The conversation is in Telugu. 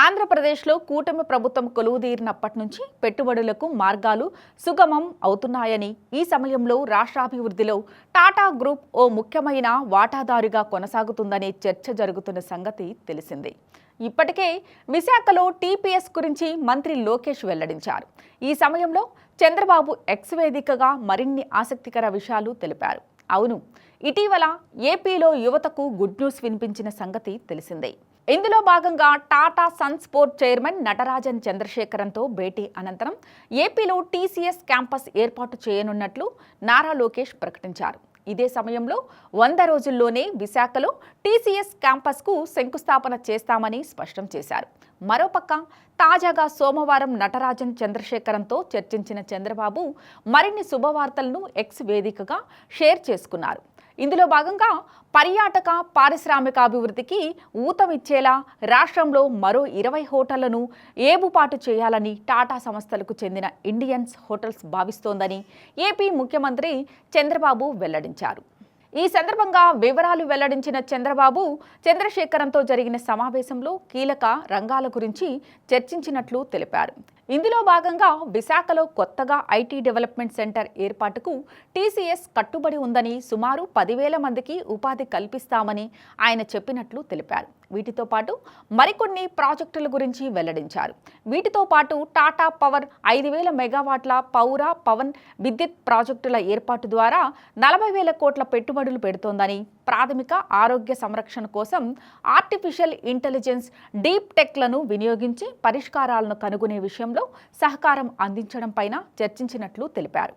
ఆంధ్రప్రదేశ్లో కూటమి ప్రభుత్వం కొలువుదీరినప్పటి నుంచి పెట్టుబడులకు మార్గాలు సుగమం అవుతున్నాయని ఈ సమయంలో రాష్ట్రాభివృద్ధిలో టాటా గ్రూప్ ఓ ముఖ్యమైన వాటాదారుగా కొనసాగుతుందనే చర్చ జరుగుతున్న సంగతి తెలిసిందే. ఇప్పటికే విశాఖలో టీపీఎస్ గురించి మంత్రి లోకేష్ వెల్లడించారు. ఈ సమయంలో చంద్రబాబు ఎక్స్ వేదికగా మరిన్ని ఆసక్తికర విషయాలు తెలిపారు. అవును ఇటీవల ఏపీలో యువతకు గుడ్ న్యూస్ వినిపించిన సంగతి తెలిసిందే. ఇందులో భాగంగా Tata sons sport chairman Natarajan చంద్రశేఖరంతో భేటీ అనంతరం ఏపీలో టీసీఎస్ క్యాంపస్ ఏర్పాటు చేయనున్నట్లు నారా లోకేష్ ప్రకటించారు. ఇదే సమయంలో వంద రోజుల్లోనే విశాఖలో టీసీఎస్ క్యాంపస్కు శంకుస్థాపన చేస్తామని స్పష్టం చేశారు. మరోపక్క తాజాగా సోమవారం నటరాజన్ చంద్రశేఖరంతో చర్చించిన చంద్రబాబు మరిన్ని శుభవార్తలను ఎక్స్ వేదికగా షేర్ చేసుకున్నారు. ఇందులో భాగంగా పర్యాటక పారిశ్రామికాభివృద్ధికి ఊతమిచ్చేలా రాష్ట్రంలో మరో ఇరవై హోటళ్ళను ఏబుపాటు చేయాలని టాటా సంస్థలకు చెందిన ఇండియన్స్ హోటల్స్ భావిస్తోందని ఏపీ ముఖ్యమంత్రి చంద్రబాబు వెల్లడించారు. ఈ సందర్భంగా వివరాలు వెల్లడించిన చంద్రబాబు చంద్రశేఖరంతో జరిగిన సమావేశంలో కీలక రంగాల గురించి చర్చించినట్లు తెలిపారు. ఇందులో భాగంగా విశాఖలో కొత్తగా ఐటీ డెవలప్మెంట్ సెంటర్ ఏర్పాటుకు టీసీఎస్ కట్టుబడి ఉందని సుమారు పదివేల మందికి ఉపాధి కల్పిస్తామని ఆయన చెప్పినట్లు తెలిపారు. వీటితో పాటు మరికొన్ని ప్రాజెక్టుల గురించి వెల్లడించారు. వీటితో పాటు టాటా పవర్ ఐదు వేల మెగావాట్ల పౌర పవన్ విద్యుత్ ప్రాజెక్టుల ఏర్పాటు ద్వారా నలభై వేల కోట్ల పెట్టుబడులు పెడుతోందని ప్రాథమిక ఆరోగ్య సంరక్షణ కోసం ఆర్టిఫిషియల్ ఇంటెలిజెన్స్ డీప్ టెక్లను వినియోగించి పరిష్కారాలను కనుగొనే విషయం విషయంలో సహకారం అందించడం పైన చర్చించినట్లు తెలిపారు.